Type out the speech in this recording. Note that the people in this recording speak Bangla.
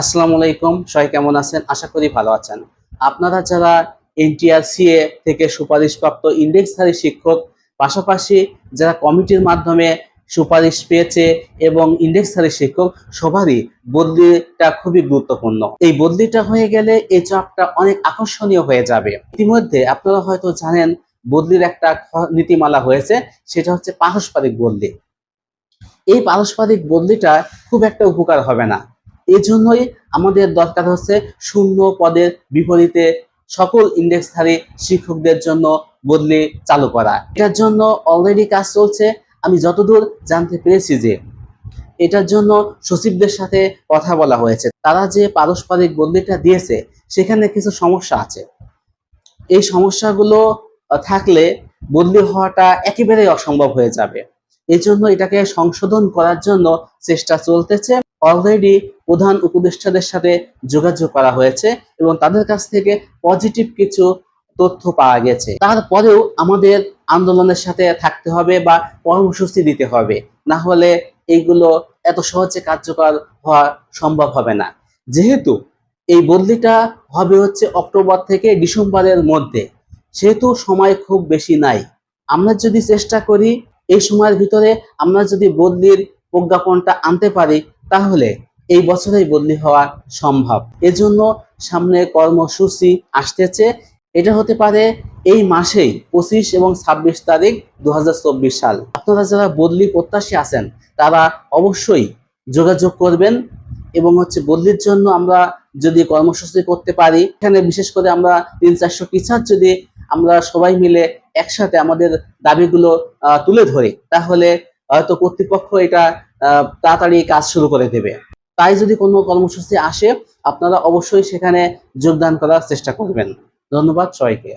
আসসালামু আলাইকুম, সবাই কেমন আছেন? আশা করি ভালো আছেন। আপনারা যারা এনটিআর সিএ থেকে সুপারিশপ্রাপ্ত ইন্ডেক্সধারী শিক্ষক, পাশাপাশি যারা কমিটির মাধ্যমে সুপারিশ পেয়েছে এবং ইন্ডেক্সধারী শিক্ষক, সবারই বদলিটা খুবই গুরুত্বপূর্ণ। এই বদলিটা হয়ে গেলে এই জবটা অনেক আকর্ষণীয় হয়ে যাবে। ইতিমধ্যে আপনারা হয়তো জানেন, বদলির একটা নীতিমালা হয়েছে, সেটা হচ্ছে পারস্পরিক বদলি। এই পারস্পরিক বদলিটা খুব একটা উপকার হবে না। এই জন্যই আমাদের দরকার হচ্ছে শূন্য পদের বিপরীতে সকল ইন্ডেক্সধারী শিক্ষকদের জন্য বদলি চালু করা। এটার জন্য অলরেডি কাজ চলছে। আমি যতদূর জানতে পেরেছি যে এটার জন্য সচিবদের সাথে কথা বলা হয়েছে। তারা যে পারস্পরিক বদলিটা দিয়েছে, সেখানে কিছু সমস্যা আছে। এই সমস্যাগুলো থাকলে বদলি হওয়াটা একেবারেই অসম্ভব হয়ে যাবে। এই জন্য এটাকে সংশোধন করার জন্য চেষ্টা চলতেছে। অলরেডি প্রধান উপদেষ্টাদের সাথে যোগাযোগ করা হয়েছে এবং তাদের কাছ থেকে পজিটিভ কিছু তথ্য পাওয়া গেছে। তারপরেও আমাদের আন্দোলনের সাথে থাকতে হবে বা কর্মসূচি দিতে হবে। না হলে এইগুলো এত সহজে কার্যকর হওয়া সম্ভব হবে না। যেহেতু এই বদলিটা হবে হচ্ছে অক্টোবর থেকে ডিসেম্বরের মধ্যে। সেহেতু সময় খুব বেশি নাই। আমরা যদি চেষ্টা করি, এই সময়ের ভিতরে আমরা যদি বদলির প্রজ্ঞাপনটা আনতে পারি তাহলে এই বছরেই বদলি হওয়া সম্ভব। এজন্য সামনে কর্মসূচি আসতেছে। এটা হতে পারে এই মাসেই পঁচিশ এবং ছাব্বিশ তারিখ দু হাজার চব্বিশ সাল। আপনারা যারা বদলি প্রত্যাশী আছেন, তারা অবশ্যই যোগাযোগ করবেন এবং হচ্ছে বদলির জন্য আমরা যদি কর্মসূচি করতে পারি, এখানে বিশেষ করে আমরা তিন চারশো টিচার যদি আমরা সবাই মিলে একসাথে আমাদের দাবিগুলো তুলে ধরি, তাহলে হয়তো কর্তৃপক্ষ এটা তাড়াতাড়ি কাজ শুরু করে দেবে। তাই যদি কোনো কর্মসূচি আসে, আপনারা অবশ্যই সেখানে যোগদান করার চেষ্টা করবেন। ধন্যবাদ সবাইকে।